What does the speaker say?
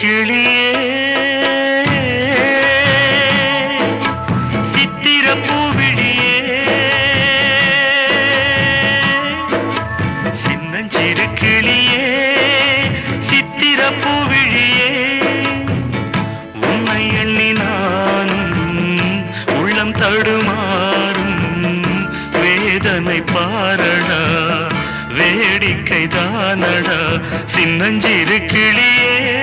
கிளியே. சித்திர பூவிழியே சின்னஞ்சிறு கிளியே சித்திர பூவிழியே உன்னை எண்ணி நானும் உள்ளம் தடுமாறும் வேதனை பாரடா. வேடிக்கை தானடா சின்னஞ்சிறு கிளியே.